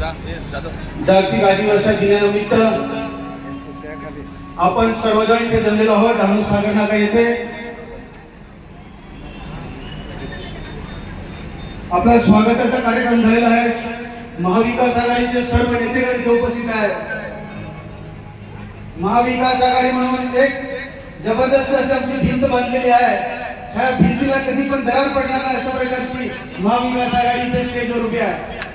जागतिक आदिवासी दिनानिमित्त आपण सर्वजण इथे जमलेलो आहोत. डहाणू सागर नाका येथे. आपला स्वागताचा कार्यक्रम झालेला आहे. महाविकास आघाडीचे सर्व नेतेगण इथे उपस्थित आहेत. महाविकास आघाडी म्हणून एक जबरदस्त अशी आमची भिंत बांधलेली आहे. ह्या भिंतीला कधी पण दरार पडणार नाही अशा प्रकारची महाविकास आघाडीचे इथे स्टेजवर उभी आहे.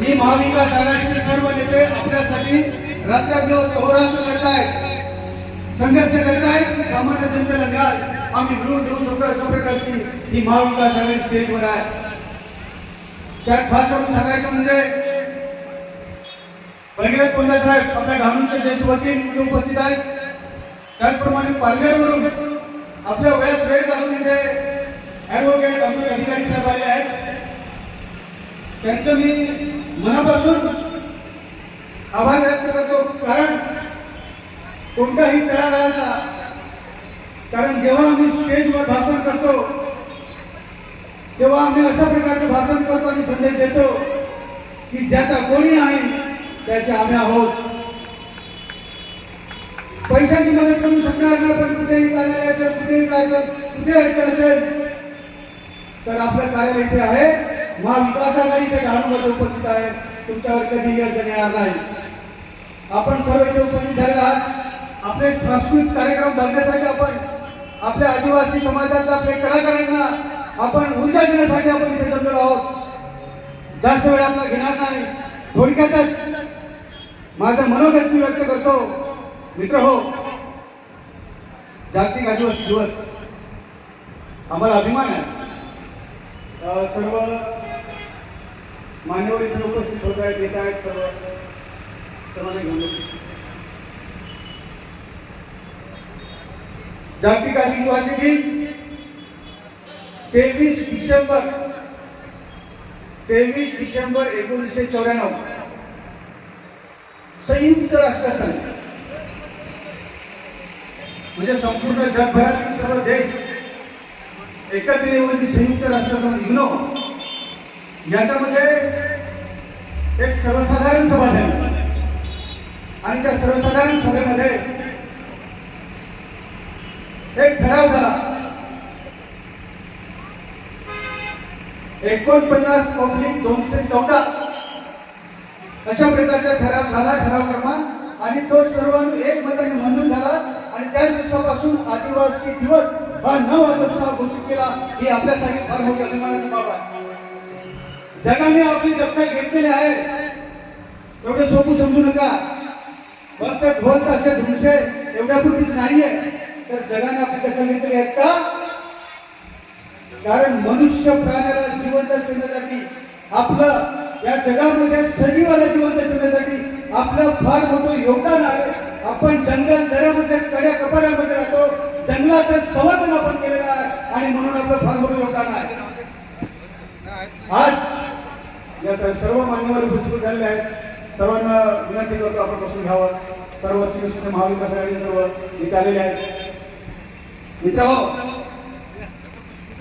ही महाविकास आघाडीचे सर्व नेते आपल्यासाठी रात्रदिवस अहोरात्र लढत आहेत संघर्ष करत आहेत सामान्य जनतेला न्याय आम्ही मिळून देऊ शकतो अशा प्रकारची ही महाविकास आघाडी स्टेजवर आहे. त्यात खास करून सांगायचं म्हणजे भगीरथ कोंडा साहेब आपल्या डहाणूचे जयंतीवरती वकील उपस्थित आहेत. त्याचप्रमाणे पालघरवरून आपल्या वेळात वेळ घालून इथे ऍडव्होकेट आमचे अधिकारी साहेब आले आहेत. त्यांचं मी मनापासून आभार व्यक्त करतो. कारण कोणताही तळागाळाचा कारण जेव्हा आम्ही स्टेजवर भाषण करतो तेव्हा आम्ही अशा प्रकारचे भाषण करतो आणि संदेश देतो की ज्याचा कोणी नाही त्याचे आम्ही आहोत. पैशाची मदत करू शकणार ना पण कुठेही कार्यालय असेल कुठेही काय कुठे अडचण असेल तर आपलं कार्यालय इथे आहे. महाविकास आघाडीचे इथे उपस्थित आहे तुमच्यावर कधीही अडचण येणार नाही. आपण सर्व इथे उपस्थित झालेला आहात. आपले सांस्कृतिक कार्यक्रम बघण्यासाठी आपण आपल्या आदिवासी समाजातल्या आपल्या कलाकारांना आपण ऊर्जा देण्यासाठी आपण इथे जमलेलो आहोत. जास्त वेळ आपला घेणार नाही. थोडक्यातच माझं मनोगत मी व्यक्त करतो. मित्र हो जागतिक आदिवासी दिवस. आम्हाला अभिमान आहे. सर्व मान्यवर इथे उपस्थित होत आहेत येत आहेत सर्व. सर्वांना घेऊन जागतिक आदिवासी दिन तेवीस डिसेंबर तेवीस डिसेंबर एकोणीसशे चौऱ्याण्णव. संयुक्त राष्ट्रसंघ. म्हणजे संपूर्ण जगभरातील सर्व देश एकत्र येऊन संयुक्त राष्ट्रसंघ युनो. याच्यामध्ये एक सर्वसाधारण सभा झाली आणि त्या सर्वसाधारण सभेमध्ये एक ठराव झाला. एकोणपन्नास पब्लिक दोनशे चौदा अशा प्रकारचा ठराव झाला ठराव क्रमांक. आणि तो सर्वांनी एक मताने मंजूर झाला. आणि त्या दिवसापासून आदिवासी दिवस हा नऊ ऑगस्ट हा घोषित केला. ही आपल्यासाठी फार मोठी अभिमानाची बाब आहे. जगाने आपली दखल घेतलेली आहे. एवढे सोपू समजू नका. फक्त ढोल असे धुमसे एवढ्यापूर्वीच नाहीये. तर जगाने आपली दखल घेतलेली आहेत का? कारण मनुष्य प्राण्याला जिवंत ठेवण्यासाठी आपलं या जगामध्ये सजीवाला जिवंत ठेवण्यासाठी आपलं फार मोठं योगदान आहे. आपण जंगल दऱ्यामध्ये कड्या कपाऱ्यामध्ये राहतो. जंगलाचं संवर्धन आपण केलेलं आहे आणि म्हणून आपलं फार मोठं योगदान आहे. आज या सर्व मान्यवर उपस्थित झालेले आहेत. सर्वांना विनंती करतो आपण बसून घ्यावं. सर्व शिवसेना महाविकास आघाडी सर्व इथे आलेले आहेत. मित्र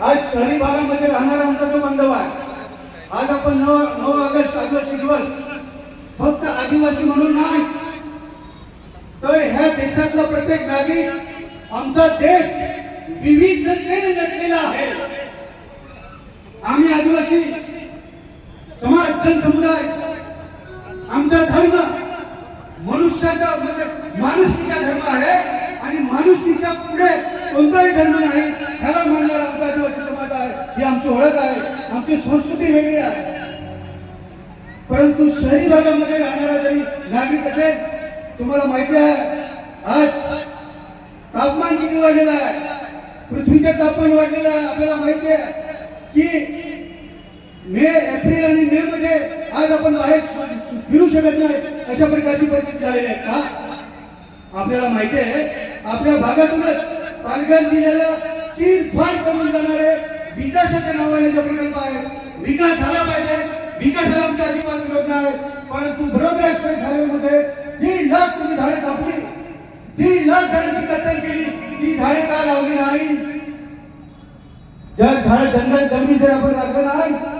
आज शहरी भागामध्ये राहणारा आमचा जो बांधव आहे आज आपण नऊ नऊ ऑगस्ट आदिवासी दिवस फक्त आदिवासी म्हणून नाही तर ह्या देशातला प्रत्येक नागरिक आमचा देश विविधतेने नटलेला आहे. आम्ही आदिवासी जनसमुदाय आमचा धर्म मनुष्याचा म्हणजे माणुसकीचा धर्म आहे आणि माणुसकीच्या पुढे कोणताही धर्म नाही ह्याला मानणारा आमचा आदिवासी समाज आहे. ही आमची ओळख आहे आमची संस्कृती वेगळी आहे. परंतु शहरी भागामध्ये राहणारा जरी नागरिक असेल तुम्हाला माहिती आहे आज तापमान किती वाढलेलं आहे? पृथ्वीचे तापमान वाढलेलं आहे आपल्याला माहिती आहे की मे एप्रिल आणि मे मध्ये आज आपण बाहेर फिरू शकत नाही अशा प्रकारची परिस्थिती झालेली आहे. का? आपल्याला माहिती आहे आपल्या भागातूनच पालघर जिल्ह्याला चीरफाड करून जाणारे विकासाच्या नावाने जो प्रकल्प आहे विकास झाला पाहिजे. विकासाला आमच्या अजिबात विरोध नाही. परंतु बरोबर एक्सप्रेस हायवे मध्ये दीड लाख तुम्ही झाडे कापली. दीड लाख झाडांची कत्तल केली. ती झाडे का लावली नाही? जर झाड जंगल जमीन जर आपण राखलं नाही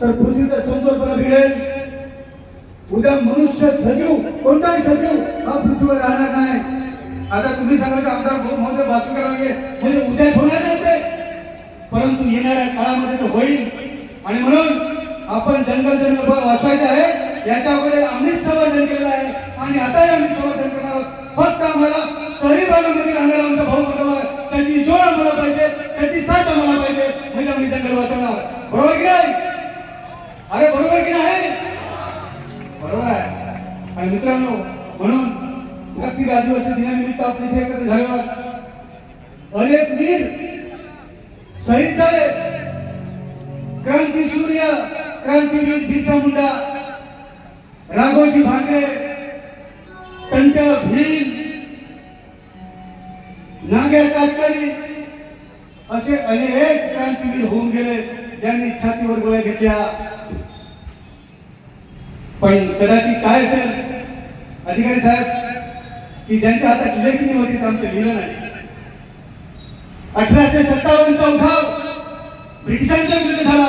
तर पृथ्वीचा समतोलपणा बिघडेल. उद्या मनुष्य सजीव कोणताही सजीव हा पृथ्वीवर राहणार नाही. आता तुम्ही सांगा की आमचा भाऊ महोदय भाषण करावे म्हणजे उद्याच होणार नाही ते. परंतु येणाऱ्या काळामध्ये तो होईल. आणि म्हणून आपण जंगल जंगल वाचवायचं आहे. याच्याकडे अगोदर आम्हीच संवर्धन केलेलं आहे. आणि आताही आम्ही समर्थन करणार आहोत. फक्त आम्हाला शहरी भागामध्ये राहणारा आमचा भाऊ बंधव त्याची जोड आम्हाला पाहिजे त्याची साथ आम्हाला पाहिजे. म्हणजे आम्ही जंगल वाचवणार. बरोबर की नाही? अरे बरोबर की नाही? बरोबर आहे. आणि मित्रांनो म्हणून जागतिक आदिवासी दिनानिमित्त आपण इथे एकत्र झाल्यावर अनेक वीर शहीद झाले. क्रांती सूर्य क्रांतीवीर बिरसा मुंडा राघोजी भांगरे कंट भीम नागेर काटकरी असे अनेक क्रांतीवीर होऊन गेले ज्यांनी छातीवर गोळ्या घेतल्या. पण कदाचित काय असेल अधिकारी साहेब की ज्यांच्या हातात लेखणी होती आमचं लिहिलं नाही. अठराशे सत्तावन्नचा उठाव ब्रिटिशांच्या विरुद्ध झाला.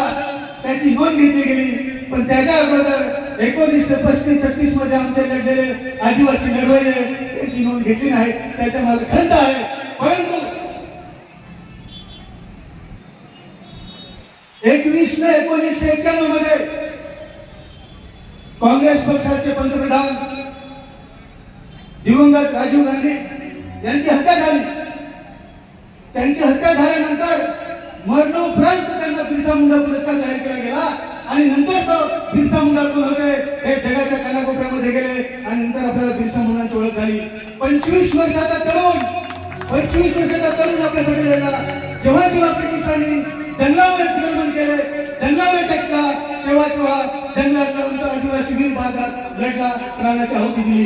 त्याची नोंद घेतली गेली. पण त्याच्या अगोदर एकोणीसशे पस्तीस छत्तीसमध्ये आमचे लढलेले आदिवासी लढवले त्याची नोंद घेतली नाही. त्याच्या मला खंत आहे. परंतु एकवीस मे एकोणीसशे एक्क्याण्णव काँग्रेस पक्षाचे पंतप्रधान दिवंगत राजीव गांधी यांची हत्या झाली. त्यांची हत्या झाल्यानंतर मरणोपरांत त्यांना बिरसा मुंडा पुरस्कार जाहीर केला गेला आणि नंतर तो बिरसा मुंडा कोण होते हे जगाच्या कानाकोपऱ्यामध्ये गेले आणि नंतर आपल्याला बिरसा मुंडांची ओळख झाली. पंचवीस वर्षाचा तरुण पंचवीस वर्षाचा तरुण आपल्यासाठी लढला जेव्हा जेव्हा ब्रिटिशांनी जंगलावर अतिक्रमण केले जंगलावर टेकला तेव्हा तेव्हा त्यांना आदिवासी वीर भागात लढला प्राणाची आहुती दिली.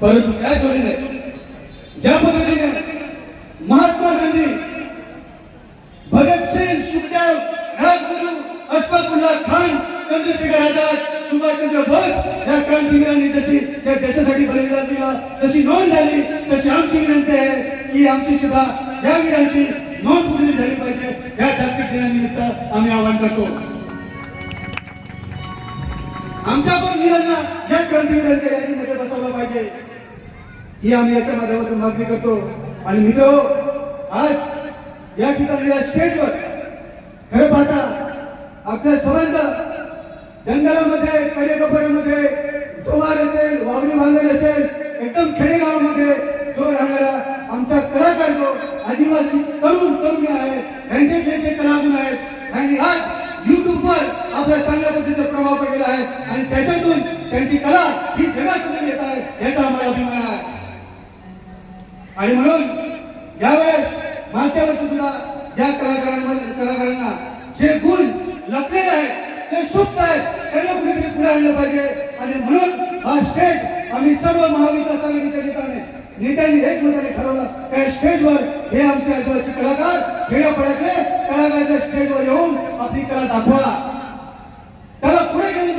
परंतु त्या जोडीने ज्या पद्धतीने महात्मा गांधी भगतसिंग सुखदेव राजगुरु अशफाकुल्ला खान चंद्रशेखर आझाद सुभाषचंद्र बोस या क्रांतीवीरांनी जशी त्या देशासाठी बलिदान दिला तशी नोंद झाली तशी आमची विनंती आहे की आमची सुद्धा या वीरांची नोंद पूर्ण झाली पाहिजे. या जागतिक दिनानिमित्त आम्ही आवाहन करतो. आमच्या पण वीरांना या क्रांतीवीरांच्या यादीमध्ये बसवलं पाहिजे. ही आम्ही याच्या माध्यमातून मागणी करतो. आणि मित्र हो, आज या ठिकाणी या स्टेजवर खरं पाहता आपल्या सर्वांचा जंगलामध्ये कडेकपड्यामध्ये जोहार असेल वावडी बांधण असेल एकदम खेडेगावामध्ये जो राहणारा आमचा कलाकार जो आदिवासी तरुण तरुण आहे त्यांचे जे जे कलागुण आहेत त्यांनी आज युट्यूबवर आपल्या चांगल्या पद्धतीचा प्रभाव पडलेला आहे आणि त्याच्यातून त्यांची कला ही जगासमोर येत आहे याचा आम्हाला अभिमान आहे. आणि म्हणून यावेळेस मागच्या वर्षी सुद्धा या कलाकारांमध्ये कलाकारांना जे गुण लपलेले आहेत ते सुप्त आहेत त्यांना कुठेतरी पुढे आणलं पाहिजे. आणि म्हणून हा स्टेज आम्ही सर्व महाविकास आघाडीच्या नेत्याने नेत्यांनी एकमताने ठरवलं. त्या स्टेजवर हे आमचे आदिवासी कलाकार खेड्यापाड्यातले कलाकाराच्या स्टेजवर येऊन आपली कला दाखवा.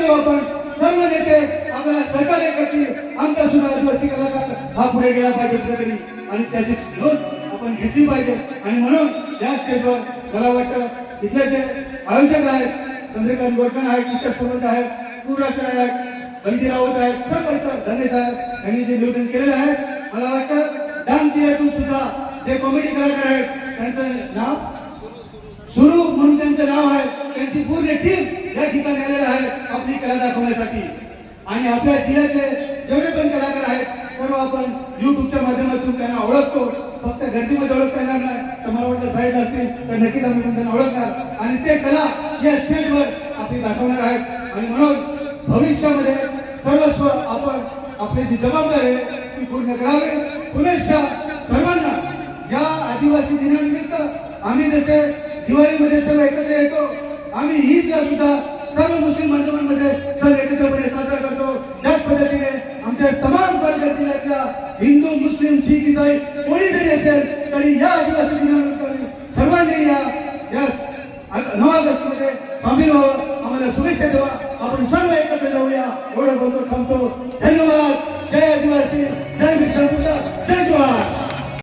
पुढे आपण. सर्व नेते आपल्याला सहकार्य करतील. आमचा सुद्धा आदिवासी कलाकार हा पुढे गेला पाहिजे कुठेतरी. आणि त्याची नोंद आपण घेतली पाहिजे. आणि म्हणून या स्टेजवर मला वाटतं इथले जे आयोजक आहेत चंद्रकांत गोडकन आहेत इतर सोबत आहेत पूर्वासर आहेत बंदी राऊत आहेत सर्व इतर धने साहेब यांनी जे नियोजन केलेलं आहे मला वाटतं डान्स यातून सुद्धा जे कॉमेडी कलाकार आहेत त्यांचं नाव सुरू म्हणून त्यांचं नाव आहे. त्यांची पूर्ण टीम या ठिकाणी आलेला आहे आपली कला दाखवण्यासाठी. आणि आपल्या जिल्ह्यातले जेवढे पण कलाकार आहेत सर्व आपण युट्यूबच्या माध्यमातून त्यांना ओळखतो. फक्त गर्दीमध्ये ओळखता येणार नाही तर मला वाटतं साईडला असतील तर नक्कीच आम्ही त्यांना ओळखणार. आणि ते कला या स्टेजवर आपली दाखवणार आहेत. आणि म्हणून भविष्यामध्ये सर्वस्व आपण आपली जी जबाबदारी आहे ती पूर्ण करावी. पुनश्च सर्वांना या आदिवासी दिनानिमित्त आम्ही जसे दिवाळीमध्ये सर्व एकत्र येतो आम्ही ईदला सुद्धा सर्व मुस्लिम बांधवांमध्ये सण एकत्रपणे साजरा करतो. त्याच पद्धतीने आमच्या तमाम पालघर जिल्ह्यातल्या हिंदू मुस्लिम शीख इसाई कोणी जरी असेल तरी या आदिवासी दिनानिमित्त सर्वांनी या या नऊ ऑगस्टमध्ये स्वामी व्हावं. आम्हाला शुभेच्छा देवा आपण सर्व एकत्र जाऊया. एवढं बोलतो थांबतो. धन्यवाद.